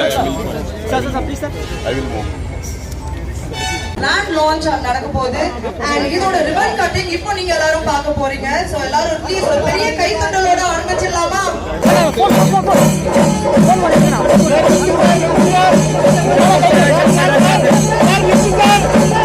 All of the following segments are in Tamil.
I will move. Land launch நடக்க போகுது அண்ட் இதோட ரிபன் கட்டிங் இப்போ நீங்க எல்லாரும் பார்க்க போறீங்க சோ எல்லாரும் ப்ளீஸ் ஒரு பெரிய கைத்தட்டலோட ஆரம்பிச்சிடலாமா We'll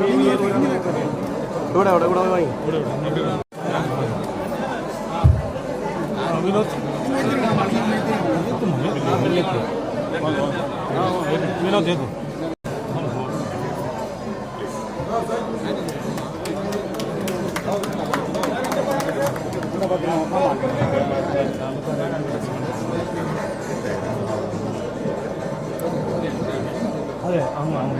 ഇവിടെ ഇവിടെ ഇവിടെ വാങ്ങി വിനോദ് ഏത് അതെ അങ്ങ് അങ്ങ്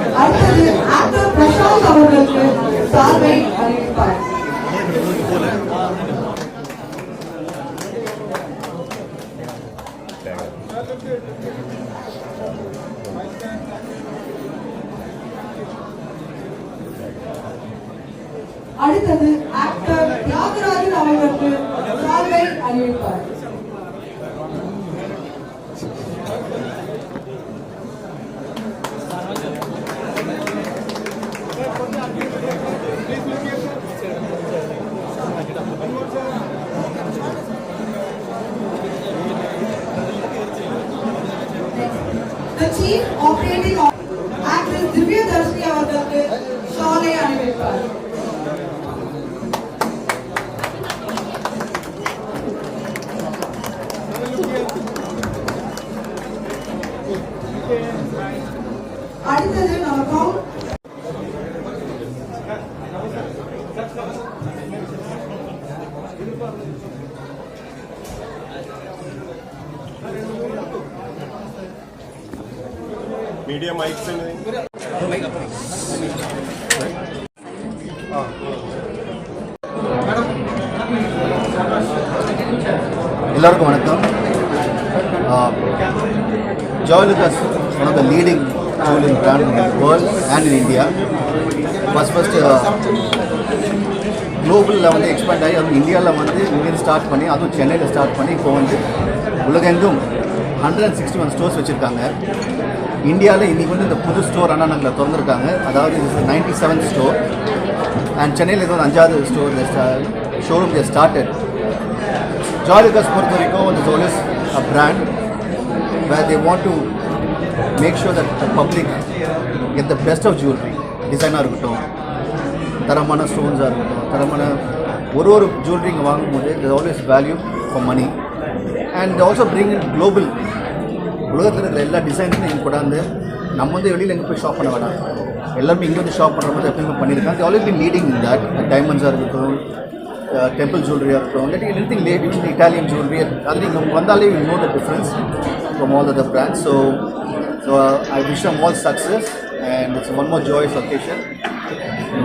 அடுத்தது ஆக்டர் பிரசாந்த் அவர்களுக்கு சார்பை அறிவிப்பார். அடுத்தது operating Media mics and எல்லாருக்கும் வணக்கம். Joyalukkas one of the leading in brand in world and in India first first குளோபலில் வந்து எக்ஸ்பேண்ட் ஆகி அதுவும் இந்தியாவில் வந்து இங்கேருந்து ஸ்டார்ட் பண்ணி அதுவும் சென்னையில் ஸ்டார்ட் பண்ணி இப்போ வந்து உலகெங்கும் hundred and sixty one stores வச்சுருக்காங்க. இந்தியாவில் இன்றைக்கி வந்து இந்த புது ஸ்டோர் ஆனால் நாங்கள் திறந்துருக்காங்க. அதாவது இது நைன்டி செவன் ஸ்டோர் அண்ட் சென்னையில் இது ஒரு அஞ்சாவது ஸ்டோர் ஷோரூம் ஸ்டார்டட் ஜாலிகாஸ் பொறுத்த வரைக்கும் is ஜோலிஸ் a brand where they want to make sure that the public get the best of jewellery டிசைனாக இருக்கட்டும் தரமான ஸ்டோன்ஸாக இருக்கட்டும் தரமான ஒரு ஒரு ஜுவல்லரி இங்கே வாங்கும்போது it always value for money and also bring in global உலகத்தில் இருக்கிற எல்லா டிசைன்ஸும் இங்கே கொண்டாந்து நம்ம வந்து வெளியில் எங்கே போய் ஷாப் பண்ண வேணாம். எல்லாருமே இங்கே வந்து ஷாப் பண்ணுற மாதிரி எப்பயுமே பண்ணியிருக்காங்க. ஆல்ரெடி பி லீடிங் தட் டைமண்ட்ஸாக இருக்கட்டும் டெம்பிள் ஜுவல்லரியாக இருக்கட்டும் இல்லாட்டி anything latest Italian jewellery அது நீங்கள் வந்தாலே you know the difference from all the brand so so I wish them all success and it's one more joys occasion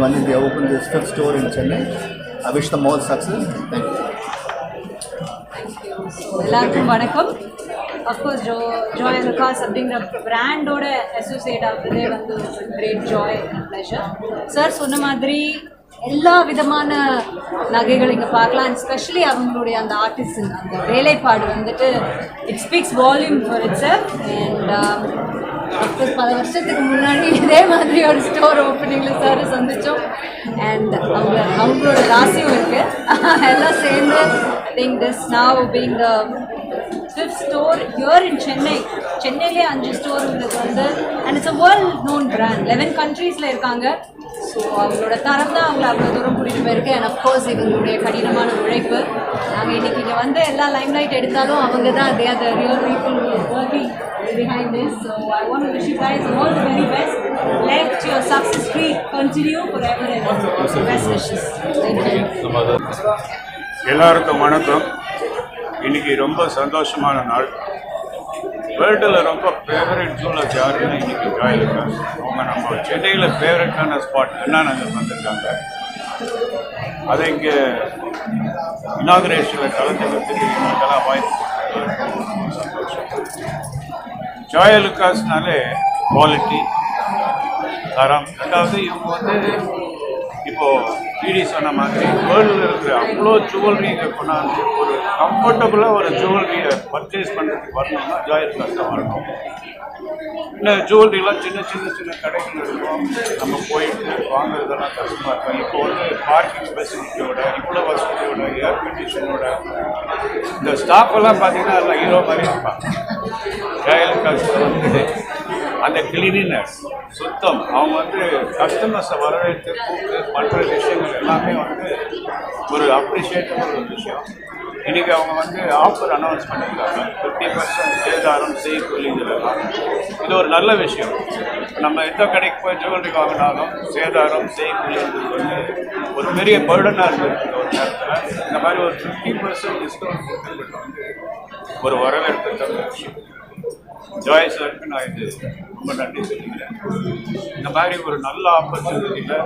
வந்து they open this fifth store in Chennai I wish them all success thank you எல்லாருக்கும் வணக்கம். அஃப்கோர்ஸ் ஜோ ஜாய் லுகாஸ் அப்படிங்கிற பிராண்டோட அசோசியேட் ஆகுறதே வந்து great joy and pleasure sir சொன்ன மாதிரி எல்லா விதமான நகைகள் இங்கே பார்க்கலாம் அண்ட் ஸ்பெஷலி அவங்களுடைய அந்த ஆர்டிஸ்ட் அந்த வேலைப்பாடு வந்துட்டு it speaks volume for it sir and of course பல வருஷத்துக்கு முன்னாடி இதே மாதிரி ஒரு ஸ்டோர் ஓப்பனிங்கில் சார் சந்தித்தோம் அண்ட் அவங்க அவங்களோட ராசியும் இருக்குது எல்லாம் சேர்ந்து I think this now being the fifth store year in Chennai சென்னையிலே அஞ்சு ஸ்டோர் வந்து and it's a world known brand eleven கண்ட்ரீஸில் இருக்காங்க ஸோ அவங்களோட தரம் தான் அவங்கள அவ்வளோ தூரம் கூட்டிகிட்டு போயிருக்கு அண்ட் அஃப்கோர்ஸ் இவங்களுடைய கடினமான உழைப்பு நாங்கள் இன்றைக்கி இங்கே வந்து எல்லா லைம் லைட் எடுத்தாலும் அவங்க தான் they are the real people working behind this. So I want to wish you guys all the very best. Let your success continue forever and ever. Best wishes. Thank you. எல்லாருக்கும் வணக்கம் இன்னைக்கு ரொம்ப சந்தோஷமான நாள். வேர்ல்டில் ரொம்ப ஃபேவரட் ஜூலர்ஸ் யாருன்னு இன்னைக்கு ஜாயிலுக்கா அவங்க நம்ம சென்னையில் ஃபேவரட்டான ஸ்பாட் அண்ணாநகர் நகர் வந்திருக்காங்க. அதை இங்கே இனாகரேஷனில் கலந்துக்கிறதுக்கு எங்களுக்கெல்லாம் வாய்ப்பு ஜாயலுக்காஸ்னாலே குவாலிட்டி தரம். ரெண்டாவது இவங்க வந்து இப்போது பிடி சொன்ன மாதிரி வேர்ல்டில் இருக்கிற அவ்வளோ ஜுவல்லரி இங்கே கொண்டாந்து ஒரு கம்ஃபர்டபுளாக ஒரு ஜுவல்லரியை பர்ச்சேஸ் பண்ணுறதுக்கு வரணும்னா ஜாயர் கஷ்டமாக வரணும் இந்த ஜுவல்லரிலாம் சின்ன சின்ன சின்ன கடைகள் இருக்கும். நம்ம போயிட்டு வாங்குறதெல்லாம் கஷ்டமாக இருக்கும். இப்போ வந்து பார்க்கிங் ஃபெசிலிட்டியோட இவ்வளோ வசதியோட ஏர் கண்டிஷனோட இந்த ஸ்டாஃப் எல்லாம் பார்த்தீங்கன்னா எல்லாம் ஹீரோ மாதிரி இருப்பாங்க. ஜெயலலிதா வந்து அந்த கிளீனினஸ் சுத்தம் அவங்க வந்து கஸ்டமர்ஸை வரவேற்று கூப்பிட்டு பண்ணுற விஷயங்கள் எல்லாமே வந்து ஒரு அப்ரிஷியேட்டபிள் ஒரு விஷயம். இன்னைக்கு அவங்க வந்து ஆஃபர் அனௌன்ஸ் பண்ணியிருக்காங்க. ஃபிஃப்டி பர்சன்ட் சேதாரம் செய்கூலி இதெல்லாம். இது ஒரு நல்ல விஷயம். நம்ம எந்த கடைக்கு போய் ஜுவல்லரி வாங்கினாலும் சேதாரம் செய்கூலின்றது வந்து ஒரு பெரிய பேர்டனாக இருக்குது ஒரு நேரத்தில். இந்த மாதிரி ஒரு ஃபிஃப்டி பர்சன்ட் டிஸ்கவுண்ட் கொடுத்துருக்கிறது வந்து ஒரு வரவேற்கத்தக்க விஷயம். ஜாய் சாருக்கு நான் இது ரொம்ப நன்றி சொல்லிக்கிறேன். இந்த மாதிரி ஒரு நல்ல ஆப்பர்ச்சுனிட்டியில்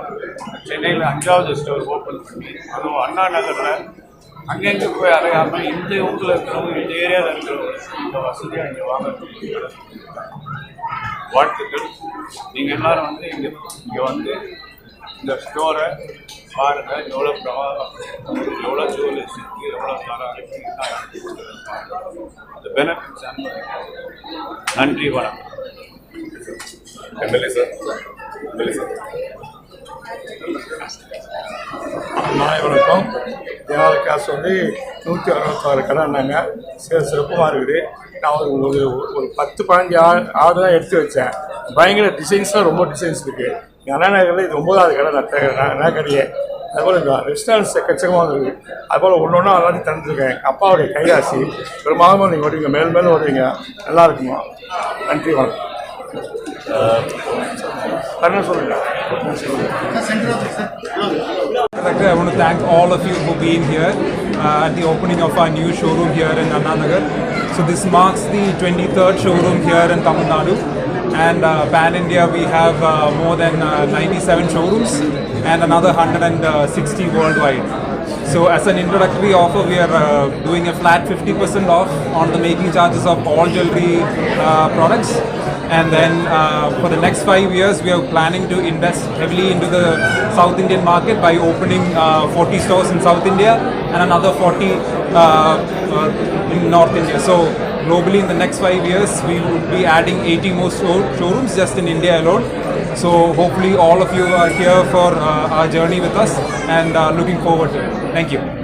சென்னையில் அஞ்சாவது ஸ்டோர் ஓப்பன் பண்ணி அதுவும் அண்ணா நகரில் அங்கங்கே போய் அலையாமல் இந்த ஊரில் இருக்கிறவங்க இந்த ஏரியாவில் இருக்கிறவங்க இந்த வசதியாக இங்கே வாங்கக்கூடிய வாழ்த்துக்கள். நீங்கள் எல்லோரும் வந்து இங்கே இங்கே வந்து இந்த ஸ்டோரை பாருங்க எவ்வளோ பிரமாதம் எவ்வளோ ஜோல் இருக்குது எவ்வளோ தரம் இந்த பெனிஃபிட்ஸ் நன்றி வணக்கம். MLA sir. MLA sir. நாளை வணக்கம் தினால காசு வந்து நூற்றி அறுபத்தாறு கடை நாங்கள் சில சிறப்பமாக இருக்குது. நான் ஒரு ஒரு ஒரு பத்து பதினஞ்சு ஆடு தான் எடுத்து வச்சேன். பயங்கர டிசைன்ஸ்லாம் ரொம்ப டிசைன்ஸ் இருக்குது எங்கள் இது ஒன்பதாவது கடை நான் நகைக்கடையே அதுபோல் இந்த ரெஸ்டாரண்ட்ஸ் எக்கச்சக்கமாக இருக்குது அதுபோல் ஒன்று ஒன்றா எல்லாத்தையும் தந்துருக்கேன். அப்பாவுடைய கைராசி பிரமாதமாக நீங்கள் வருவீங்க மேல் மேலும் வருவீங்க நல்லா இருக்குமா? நன்றி வணக்கம். கண்ணன் சொல்லுங்கள் Director, I want to thank all of you for being here uh, at the opening of our new showroom here in Annanagar. So this marks the 23rd showroom here in Tamil Nadu. And uh, pan India, we have uh, more than uh, 97 showrooms and another 160 worldwide. So as an introductory offer, we are uh, doing a flat 50% off on the making charges of all jewelry uh, products. And then uh, for the next five years, we are planning to invest heavily into the South Indian market by opening uh, 40 stores in South India and another 40 uh, uh, in North India. So globally, in the next five years, we will be adding 80 more showrooms just in India alone. So hopefully, all of you are here for uh, our journey with us and uh, looking forward to it. Thank you.